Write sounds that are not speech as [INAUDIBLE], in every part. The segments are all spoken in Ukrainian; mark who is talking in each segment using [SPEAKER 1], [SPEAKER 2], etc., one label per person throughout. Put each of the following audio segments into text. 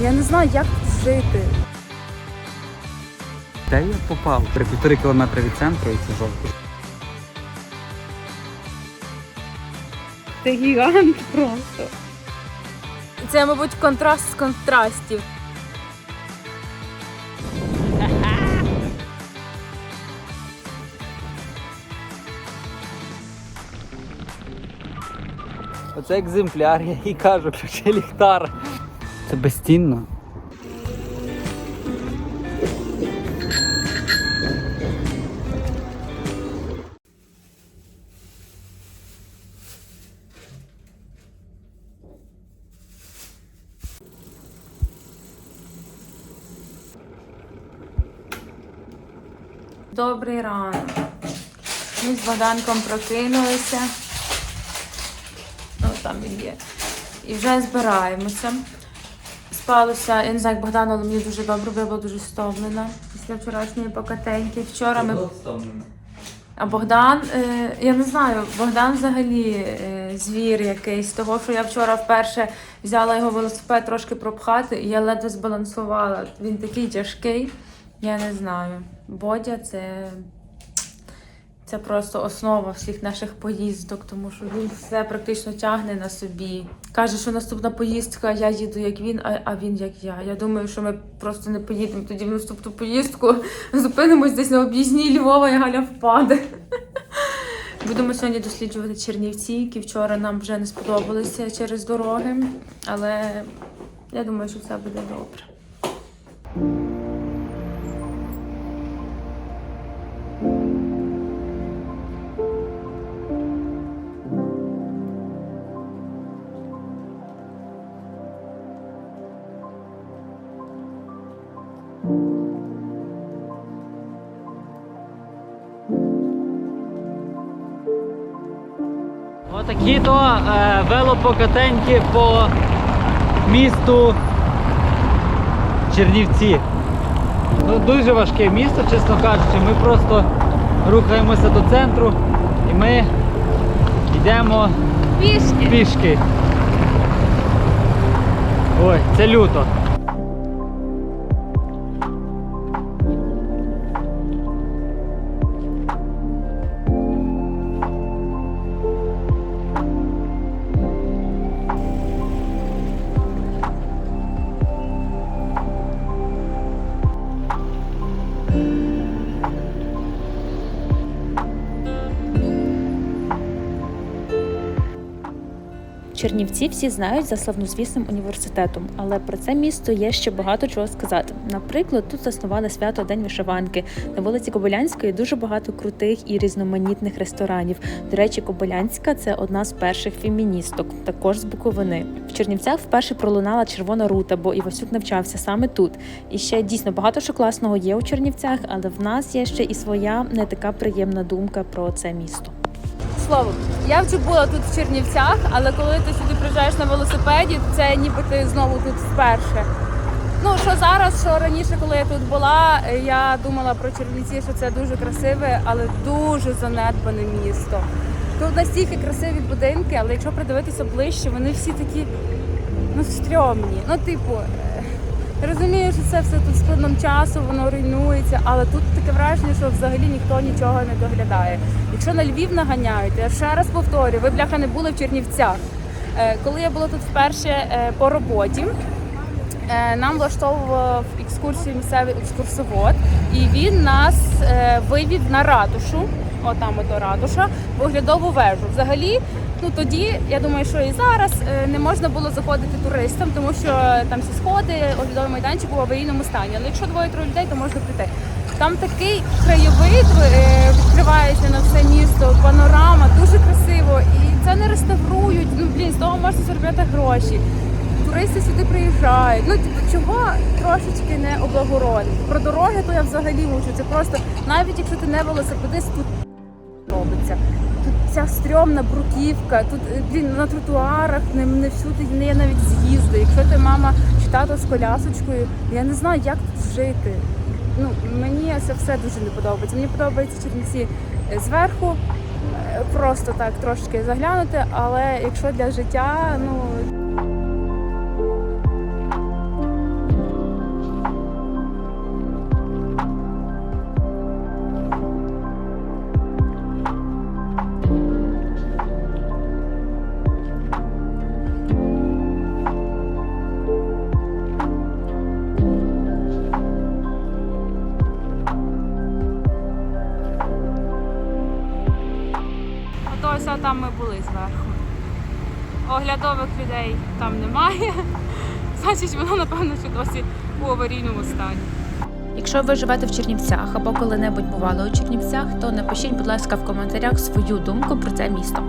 [SPEAKER 1] Я не знаю, як тут жити.
[SPEAKER 2] Де я попав? Три півтори кілометри від центру і це жовто.
[SPEAKER 1] Ти гігант просто. Це, мабуть, контраст з контрастів.
[SPEAKER 2] Оце екземпляр, я їй кажу, ключі ліхтар. Це безцінно.
[SPEAKER 1] Добрий ранок. Ми з Богданком прокинулися. Ну, там він є. І вже збираємося. Спалося, я не знаю, як Богдан, але мені дуже добре, бо я була дуже стомлена після вчорашньої покатеньки. Вчора ми. А Богдан, е, я не знаю, Богдан взагалі е, звір якийсь. Того, що я вчора вперше взяла його велосипед трошки пропхати, і я ледве збалансувала. Він такий тяжкий, я не знаю. Бодя це, це просто основа всіх наших поїздок, тому що він все практично тягне на собі. Каже, що наступна поїздка, я їду як він, а, він як я. Я думаю, що ми просто не поїдемо тоді в наступну поїздку. Зупинимось десь на об'їзній Львова, і Галя впаде. Будемо сьогодні досліджувати Чернівці, які вчора нам вже не сподобалися через дороги, але я думаю, що все буде добре.
[SPEAKER 2] Отакі то е, велопокатеньки по місту Чернівці. Ну, дуже важке місто, чесно кажучи. Ми просто рухаємося до центру і ми йдемо
[SPEAKER 1] Пішки!
[SPEAKER 2] пішки. Ой, це люто.
[SPEAKER 3] Чернівці всі знають за славнозвісним університетом, але про це місто є ще багато чого сказати. Наприклад, тут заснували свято День вишиванки. На вулиці Кобилянської дуже багато крутих і різноманітних ресторанів. До речі, Кобилянська це одна з перших феміністок, також з Буковини. В Чернівцях вперше пролунала червона рута, бо Івасюк навчався саме тут. І ще дійсно багато що класного є у Чернівцях, але в нас є ще і своя не така приємна думка про це місто.
[SPEAKER 1] Словом, я вже була тут в Чернівцях, але коли ти сюди приїжджаєш на велосипеді, це ніби ти знову тут вперше. Ну що зараз, що раніше, коли я тут була, я думала про Чернівці, що це дуже красиве, але дуже занедбане місто. Тут настільки красиві будинки, але якщо придивитися ближче, вони всі такі ну стрьомні. Ну, типу, розумію, що це все тут з плином часу, воно руйнується, але тут таке враження, що взагалі ніхто нічого не доглядає. Якщо на Львів наганяють, я ще раз повторюю, ви бляха не були в Чернівцях. Е, Коли я була тут вперше е, по роботі, е, нам влаштовував екскурсію місцевий екскурсовод, і він нас вивів на ратушу. Отам ото ратуша, оглядову вежу. Взагалі, ну тоді я думаю, що і зараз е, не можна було заходити туристам, тому що там всі сходи, оглядовий майданчик в аварійному стані. Але якщо двоє-троє людей, то можна прийти. Там такий краєвид е, відкривається на все місто, панорама, дуже красиво. І це не реставрують. Ну блін, з того можна заробляти гроші. Туристи сюди приїжджають. Ну типу, чого трошечки не облагородити. Про дороги то я взагалі мучу. Це просто навіть якщо ти не велосипедист, тут робиться. Тут ця стрьомна бруківка, тут е, блін, на тротуарах не, не всюди не є навіть з'їзди. Якщо ти мама чи тато з колясочкою, я не знаю, як тут жити. Ну мені це все дуже не подобається. Мені подобаються Чернівці е, зверху, е, просто так трошки заглянути, але якщо для життя, ну там зверху. Оглядових людей там немає. [LAUGHS] Значить, воно, напевно, що досі у аварійному стані.
[SPEAKER 3] Якщо ви живете в Чернівцях або коли-небудь бували у Чернівцях, то напишіть, будь ласка, в коментарях свою думку про це місто.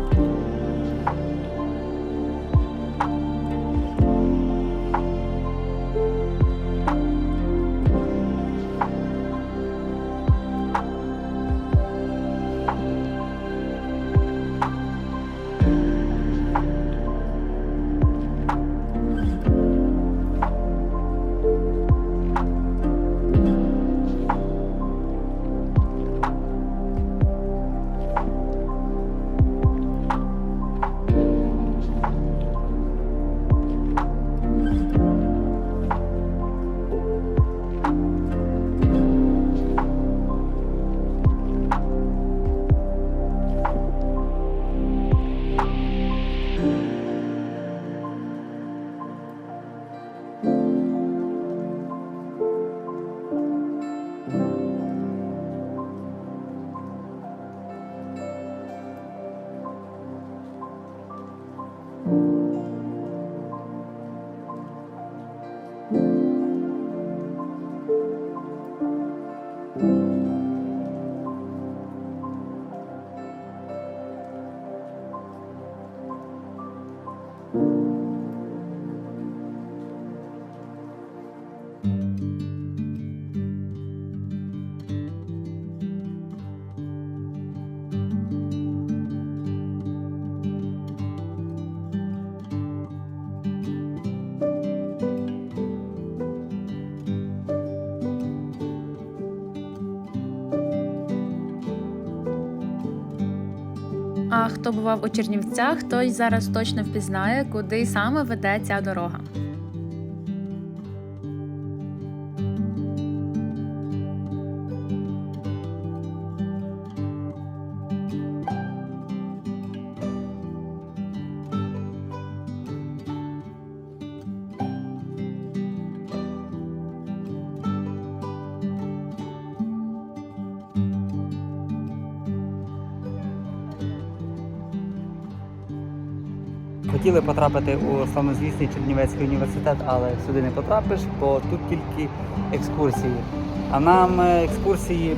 [SPEAKER 3] Хто бував у Чернівцях, той зараз точно впізнає, куди саме веде ця дорога.
[SPEAKER 2] Хотіли потрапити у славнозвісний Чернівецький університет, але сюди не потрапиш, бо тут тільки екскурсії. А нам е, екскурсії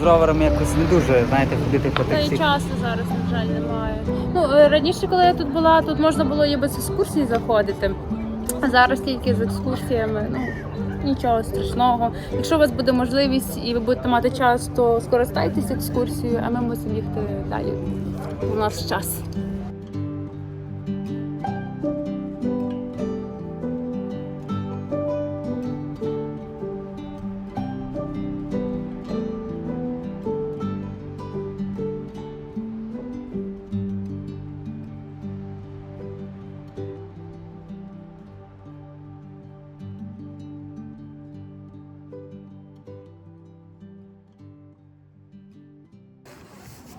[SPEAKER 2] з роверами якось не дуже, знаєте, ходити по
[SPEAKER 1] Та
[SPEAKER 2] тих
[SPEAKER 1] й
[SPEAKER 2] всіх
[SPEAKER 1] часу зараз, на жаль, немає. Ну, е, раніше, коли я тут була, тут можна було і без екскурсій заходити. А зараз тільки з екскурсіями. Ну, нічого страшного. Якщо у вас буде можливість і ви будете мати час, то скористайтесь екскурсією, а ми мусимо їхати далі. У нас час.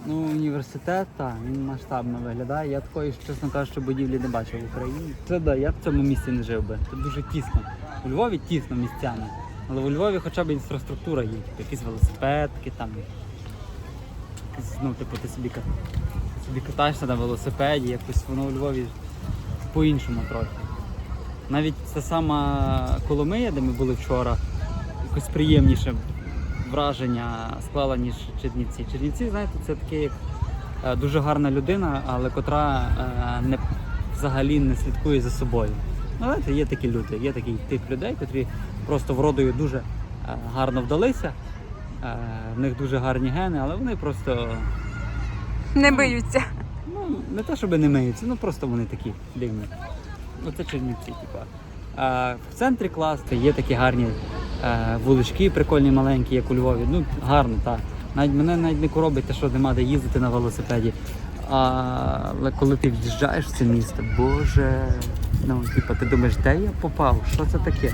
[SPEAKER 2] Ну, університет, так, він масштабно виглядає. Я такої, чесно кажучи, будівлі не бачив в Україні. Це да, я в цьому місці не жив би. Тут дуже тісно. У Львові тісно місцями. Але у Львові хоча б інфраструктура є. Типу, якісь велосипедки там. Якісь, ну, типу, ти собі, собі катаєшся на велосипеді, якось воно у Львові по-іншому трохи. Навіть та сама Коломия, де ми були вчора, якось приємніше враження склала, ніж Чернівці. Чернівці, знаєте, це таке як е, дуже гарна людина, але котра е, не, взагалі не слідкує за собою. Ну, знаєте, є такі люди, є такий тип людей, котрі просто вродою дуже е, гарно вдалися, в них дуже гарні гени, але вони просто
[SPEAKER 1] Не боються.
[SPEAKER 2] Ну, не те, щоб не миються, ну просто вони такі дивні. Ну, це Чернівці, типа. В центрі класти є такі гарні вулички, прикольні, маленькі, як у Львові. Ну, гарно, так. Навіть мене навіть не коробить те, що нема де їздити на велосипеді. А, але коли ти в'їжджаєш в це місто, боже, ну, типа, ти думаєш, де я попав? Що це таке?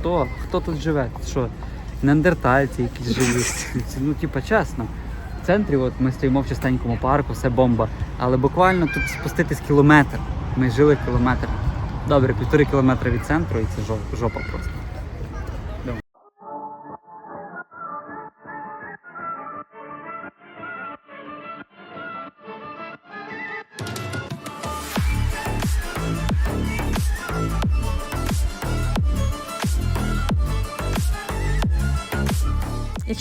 [SPEAKER 2] Хто? Хто тут живе? Що? Неандертальці якісь живуть. [LAUGHS] Ну, типа, чесно. В центрі от ми стоїмо в чистенькому парку, все бомба. Але буквально тут спуститись кілометр. Ми жили кілометр. Добре, півтори кілометри від центру і це жопа просто.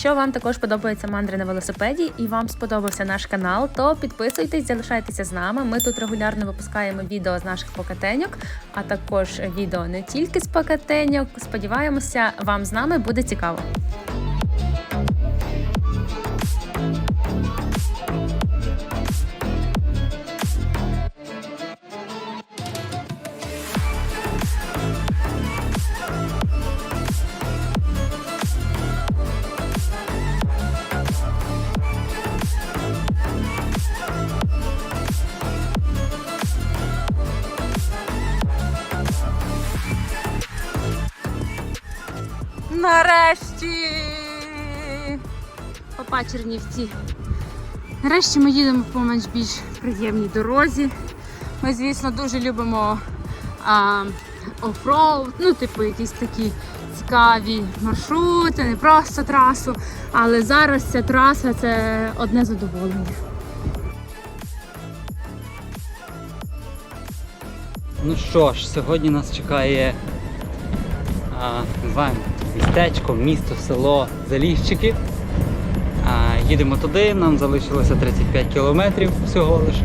[SPEAKER 3] Якщо вам також подобаються мандри на велосипеді і вам сподобався наш канал, то підписуйтесь, залишайтеся з нами. Ми тут регулярно випускаємо відео з наших покатеньок, а також відео не тільки з покатеньок. Сподіваємося, вам з нами буде цікаво.
[SPEAKER 1] Чернівці. Нарешті ми їдемо по менш більш приємній дорозі. Ми, звісно, дуже любимо а, ну, типу, якісь такі цікаві маршрути, не просто трасу. Але зараз ця траса це одне задоволення.
[SPEAKER 2] Ну що ж, сьогодні нас чекає а, називаємо містечко, місто, село Заліщики. Їдемо туди, нам залишилося 35 кілометрів всього лиш.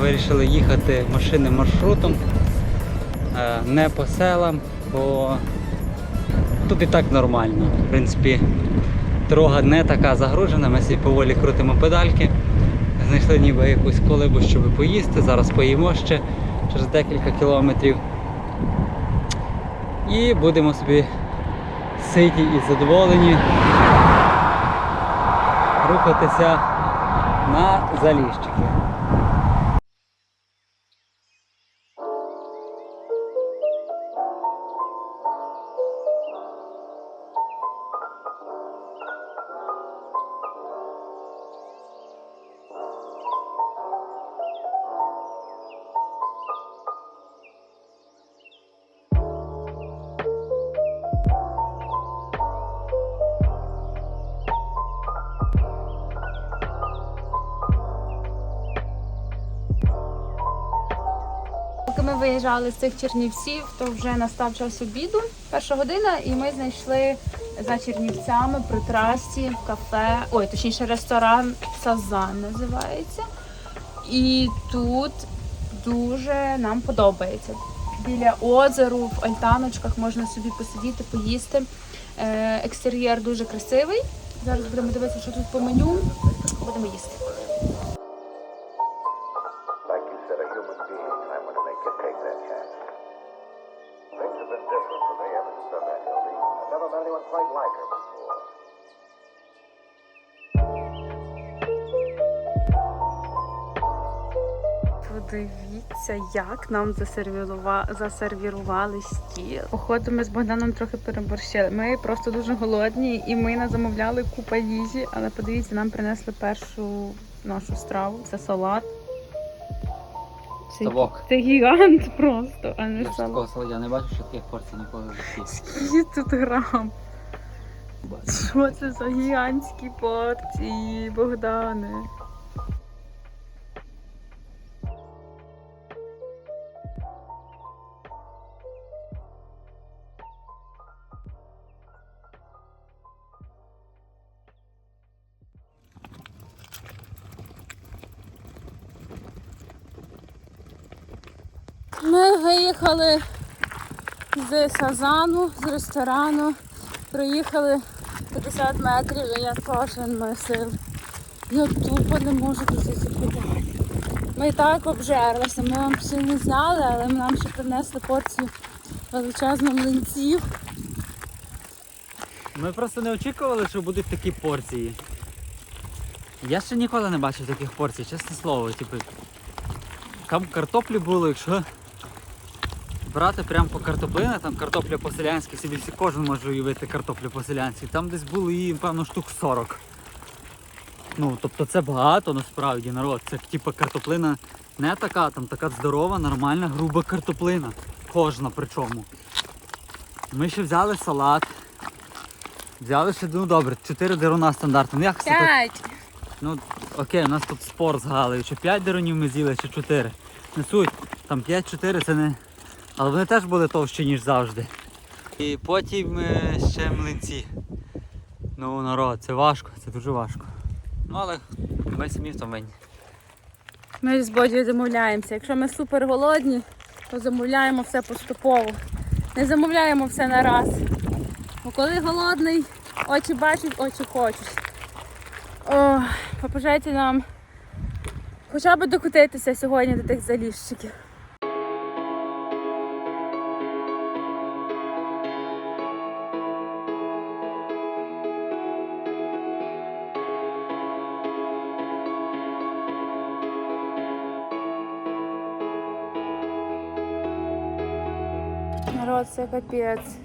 [SPEAKER 2] Вирішили їхати машинним маршрутом, не по селам, бо тут і так нормально. В принципі, дорога не така загружена, ми собі поволі крутимо педальки. Знайшли ніби якусь колибу, щоб поїсти. Зараз поїмо ще через декілька кілометрів. І будемо собі ситі і задоволені рухатися на заліщики.
[SPEAKER 1] Ми виїжджали з цих Чернівців, то вже настав час обіду, перша година, і ми знайшли за Чернівцями при трасі кафе, ой, точніше, ресторан Сазан називається. І тут дуже нам подобається. Біля озеру, в альтаночках можна собі посидіти, поїсти. Е, Екстер'єр дуже красивий. Зараз будемо дивитися, що тут по меню. Будемо їсти.
[SPEAKER 4] Never met anyone quite like her before.
[SPEAKER 1] Подивіться, як нам засервірува... засервірували стіл. Походу, ми з Богданом трохи переборщили. Ми просто дуже голодні і ми не замовляли купа їжі, але подивіться, нам принесли першу нашу страву. Це салат. Це,
[SPEAKER 2] Ставок.
[SPEAKER 1] це гігант просто, а не
[SPEAKER 2] Я ж такого салату, я не бачу, що таких порцій ніколи в житті.
[SPEAKER 1] Скільки тут грам? Що це за гігантські порції, Богдане? Ми виїхали з Сазану, з ресторану. Проїхали 50 метрів і я маю сил. Я тупо не можу досити подати. Ми так обжерлися, ми вам ще не зняли, але нам ще принесли порцію величезних млинців.
[SPEAKER 2] Ми просто не очікували, що будуть такі порції. Я ще ніколи не бачив таких порцій, чесне слово. Типу, там картоплі було, якщо брати прямо по картоплини, там картопля по-селянськи, собі всі кожен може уявити картоплю по-селянськи. Там десь було її, певно, штук 40. Ну, тобто це багато насправді народ. Це типу картоплина не така, там така здорова, нормальна, груба картоплина. Кожна причому. Ми ще взяли салат. Взяли ще, ну добре, 4 деруна стандартно. Ну як це так?
[SPEAKER 1] П'ять!
[SPEAKER 2] Ну окей, у нас тут спор з Галею. Чи 5 дерунів ми з'їли, чи 4. Не суть. Там 5-4 це не. Але вони теж були товщі, ніж завжди. І потім е, ще млинці. Ну, народ, це важко, це дуже важко. Ну, але ми самі в.
[SPEAKER 1] Ми з Бодією замовляємося. Якщо ми супер голодні, то замовляємо все поступово. Не замовляємо все на раз. Бо коли голодний, очі бачать, очі хочуть. О, побажайте нам хоча б докотитися сьогодні до тих заліщиків. Народ, це капець.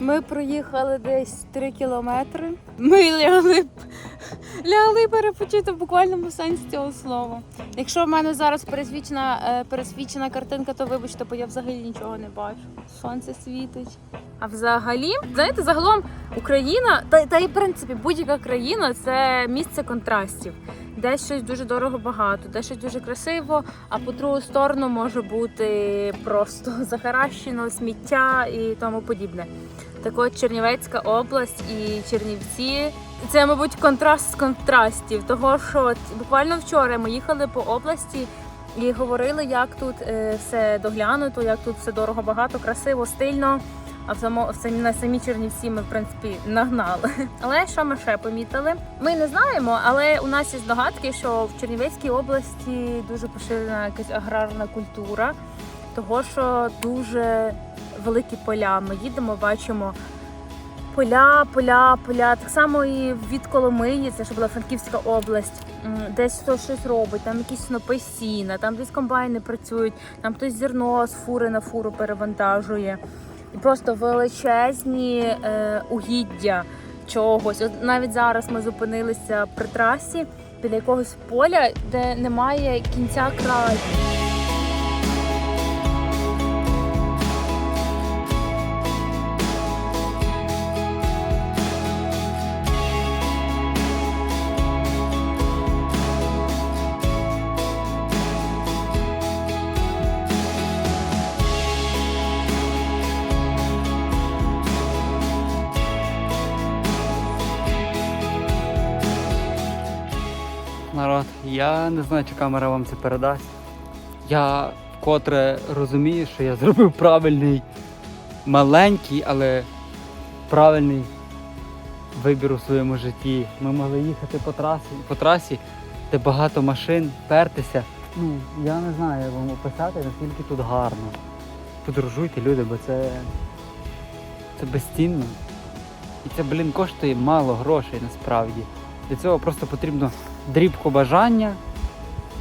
[SPEAKER 1] Ми проїхали десь 3 кілометри. Ми лягли, лягли перепочити в буквальному сенсі цього слова. Якщо в мене зараз пересвічена, е, пересвічена картинка, то вибачте, бо я взагалі нічого не бачу. Сонце світить. А взагалі, знаєте, загалом Україна, та, та і в принципі будь-яка країна це місце контрастів. Де щось дуже дорого багато, де щось дуже красиво, а по другу сторону може бути просто [LAUGHS] захаращено, сміття і тому подібне. Так от Чернівецька область і Чернівці це, мабуть, контраст з контрастів. Того, що буквально вчора ми їхали по області і говорили, як тут е, все доглянуто, як тут все дорого, багато, красиво, стильно. А в само в самі на самі Чернівці ми в принципі нагнали. [LAUGHS] Але що ми ще помітили? Ми не знаємо, але у нас є здогадки, що в Чернівецькій області дуже поширена якась аграрна культура, того що дуже великі поля. Ми їдемо, бачимо поля, поля, поля. Так само і від Коломиї, це ж була Франківська область. Десь хтось щось робить, там якісь снопи сіна, там десь комбайни працюють, там хтось зерно з фури на фуру перевантажує. Просто величезні е, угіддя чогось. От навіть зараз ми зупинилися при трасі біля якогось поля, де немає кінця краю.
[SPEAKER 2] Я не знаю, чи камера вам це передасть. Я вкотре розумію, що я зробив правильний, маленький, але правильний вибір у своєму житті. Ми могли їхати по трасі, по трасі, де багато машин, пертися. Ну, я не знаю, як вам описати, наскільки тут гарно. Подорожуйте, люди, бо це, це безцінно. І це, блін, коштує мало грошей насправді. Для цього просто потрібно дрібку бажання,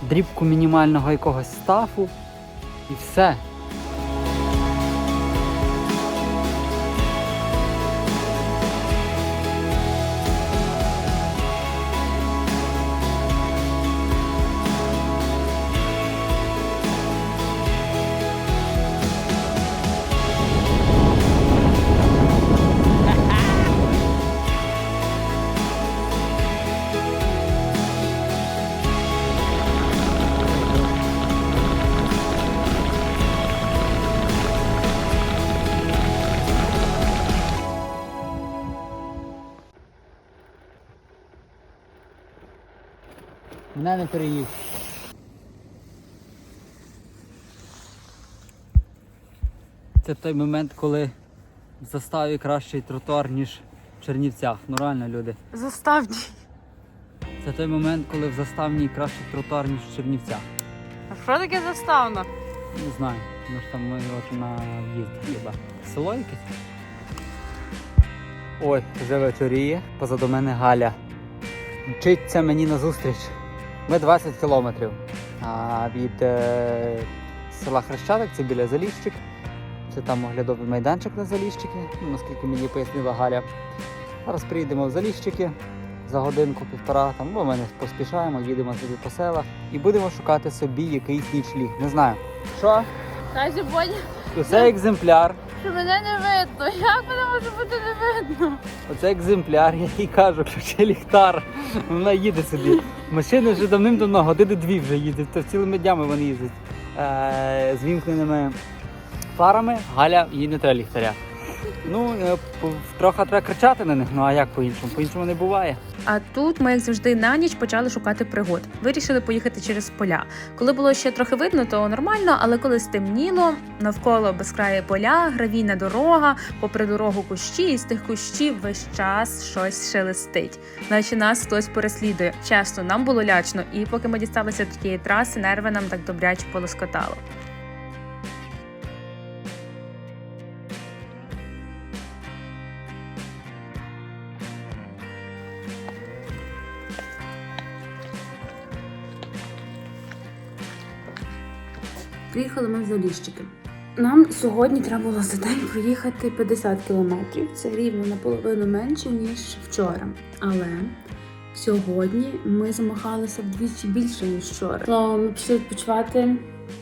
[SPEAKER 2] дрібку мінімального якогось стафу і все. Мене не переїв. Це той момент, коли в заставі кращий тротуар, ніж в Чернівцях. Ну реально, люди.
[SPEAKER 1] Заставні.
[SPEAKER 2] Це той момент, коли в заставній кращий тротуар, ніж в Чернівцях.
[SPEAKER 1] А що таке заставна?
[SPEAKER 2] Не знаю, ми ж там ми от на в'їзд хіба. Село якесь? Ой, вже вечоріє. Позаду мене Галя. Мчиться мені назустріч. Ми 20 кілометрів. Від е, села Хрещатик, це біля Заліщик. Це там оглядовий майданчик на Заліщики, ну, наскільки мені пояснила Галя. Зараз приїдемо в Заліщики за годинку-півтора, там, бо ми не поспішаємо, їдемо собі по селах і будемо шукати собі якийсь нічліг. Не знаю. Що?
[SPEAKER 1] Каже, Боня,
[SPEAKER 2] Це екземпляр.
[SPEAKER 1] що мене не видно. Як мене може бути не видно?
[SPEAKER 2] Оце екземпляр, я їй кажу, ключе ліхтар. Вона їде собі. Машини вже давним-давно, години дві вже їздять, то цілими днями вони їздять. Е, з вімкненими фарами. Галя, їй не треба ліхтаря. Ну, е, трохи треба кричати на них, ну а як по-іншому? По-іншому не буває.
[SPEAKER 3] А тут ми, як завжди, на ніч почали шукати пригод. Вирішили поїхати через поля. Коли було ще трохи видно, то нормально, але коли стемніло, навколо безкраї поля, гравійна дорога, попри дорогу кущі, і з тих кущів весь час щось шелестить, наче нас хтось переслідує. Чесно, нам було лячно, і поки ми дісталися до тієї траси, нерви нам так добряче полоскотало.
[SPEAKER 1] Приїхали ми в Заліщики. Нам сьогодні треба було за день проїхати 50 кілометрів. Це рівно наполовину менше, ніж вчора. Але сьогодні ми замахалися вдвічі більше, ніж вчора. То ми пішли відпочивати.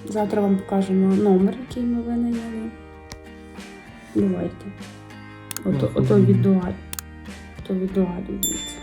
[SPEAKER 1] Завтра вам покажемо номер, який ми винайняли. Давайте. Ото, ото від дуаль. Ото від дуалю, дивіться.